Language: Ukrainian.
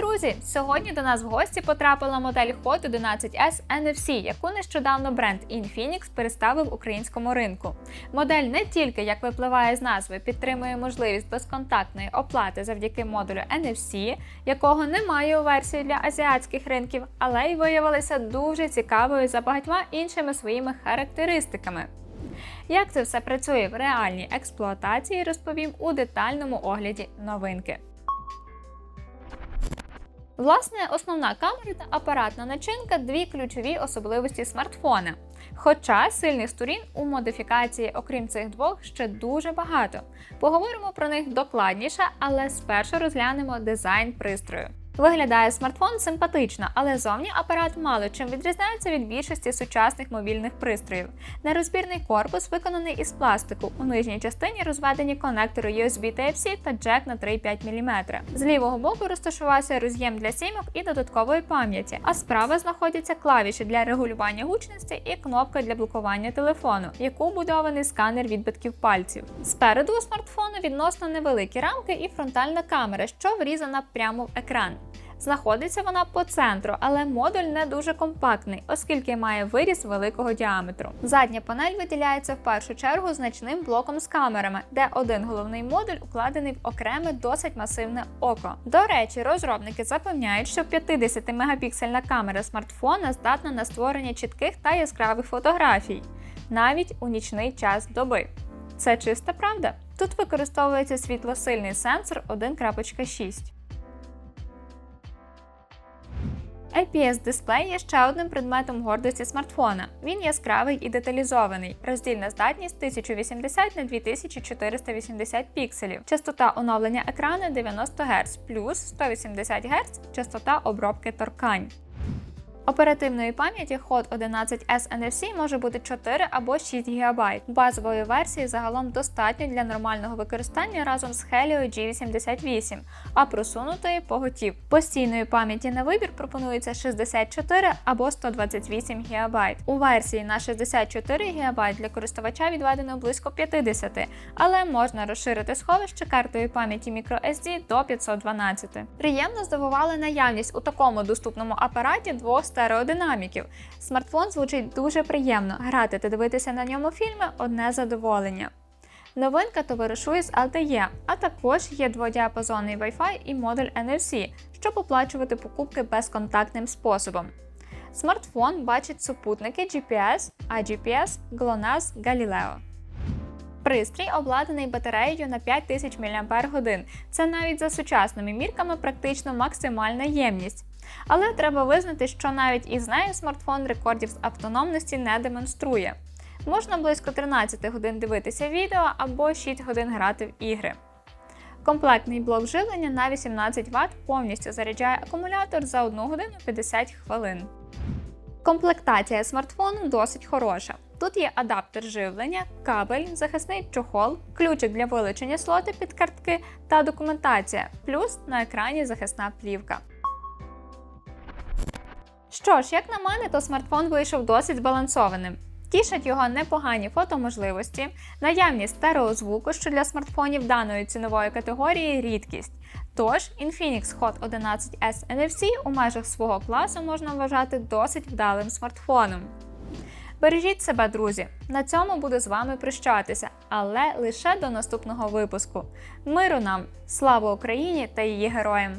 друзі! Сьогодні до нас в гості потрапила модель Hot 11S NFC, яку нещодавно бренд Infinix представив українському ринку. Модель не тільки, як випливає з назви, підтримує можливість безконтактної оплати завдяки модулю NFC, якого немає у версії для азіатських ринків, але й виявилася дуже цікавою за багатьма іншими своїми характеристиками. Як це все працює в реальній експлуатації, розповім у детальному огляді новинки. Власне, основна камера та апаратна начинка дві ключові особливості смартфона. Хоча сильних сторін у модифікації, окрім цих двох, ще дуже багато. Поговоримо про них докладніше, але спершу розглянемо дизайн пристрою. Виглядає смартфон симпатично, але зовні апарат мало чим відрізняється від більшості сучасних мобільних пристроїв. Нерозбірний корпус виконаний із пластику. У нижній частині розведені конектори USB Type-C та джек на 3,5 мм. З лівого боку розташувався роз'єм для сімок і додаткової пам'яті, а справа знаходяться клавіші для регулювання гучності і кнопка для блокування телефону, яку будований сканер відбитків пальців. Спереду у смартфону відносно невеликі рамки і фронтальна камера, що врізана прямо в екран. Знаходиться вона по центру, але модуль не дуже компактний, оскільки має виріс великого діаметру. Задня панель виділяється в першу чергу значним блоком з камерами, де один головний модуль укладений в окреме досить масивне око. До речі, розробники запевняють, що 50-мегапіксельна камера смартфона здатна на створення чітких та яскравих фотографій, навіть у нічний час доби. Це чиста правда. Тут використовується світлосильний сенсор 1.6. IPS-дисплей є ще одним предметом гордості смартфона. Він яскравий і деталізований. Роздільна здатність 1080 на 2480 пікселів. Частота оновлення екрану 90 Гц плюс 180 Гц частота обробки торкань. Оперативної пам'яті Hot 11S NFC може бути 4 або 6 ГБ. Базової версії загалом достатньо для нормального використання разом з Helio G88, а просунутої поготів. Постійної пам'яті на вибір пропонується 64 або 128 ГБ. У версії на 64 ГБ для користувача відведено близько 50, але можна розширити сховище картою пам'яті microSD до 512. Приємно здивувала наявність у такому доступному апараті двох стереодинаміків. Смартфон звучить дуже приємно. Грати та дивитися на ньому фільми одне задоволення. Новинка товаришує з LTE, а також є дводіапазонний Wi-Fi і модуль NFC, щоб оплачувати покупки безконтактним способом. Смартфон бачить супутники GPS, iGPS, GLONASS, Galileo. Пристрій обладнаний батареєю на 5000 мАч. Це навіть за сучасними мірками практично максимальна ємність. Але треба визнати, що навіть із нею смартфон рекордів з автономності не демонструє. Можна близько 13 годин дивитися відео або 6 годин грати в ігри. Комплектний блок живлення на 18 Вт повністю заряджає акумулятор за 1 годину 50 хвилин. Комплектація смартфону досить хороша. Тут є адаптер живлення, кабель, захисний чохол, ключик для вилучення слоти під картки та документація, плюс на екрані захисна плівка. Що ж, як на мене, то смартфон вийшов досить збалансованим. Тішать його непогані фотоможливості, наявність стереозвуку, що для смартфонів даної цінової категорії рідкість. Тож, Infinix Hot 11S NFC у межах свого класу можна вважати досить вдалим смартфоном. Бережіть себе, друзі! На цьому буду з вами прощатися, але лише до наступного випуску. Миру нам! Слава Україні та її героям!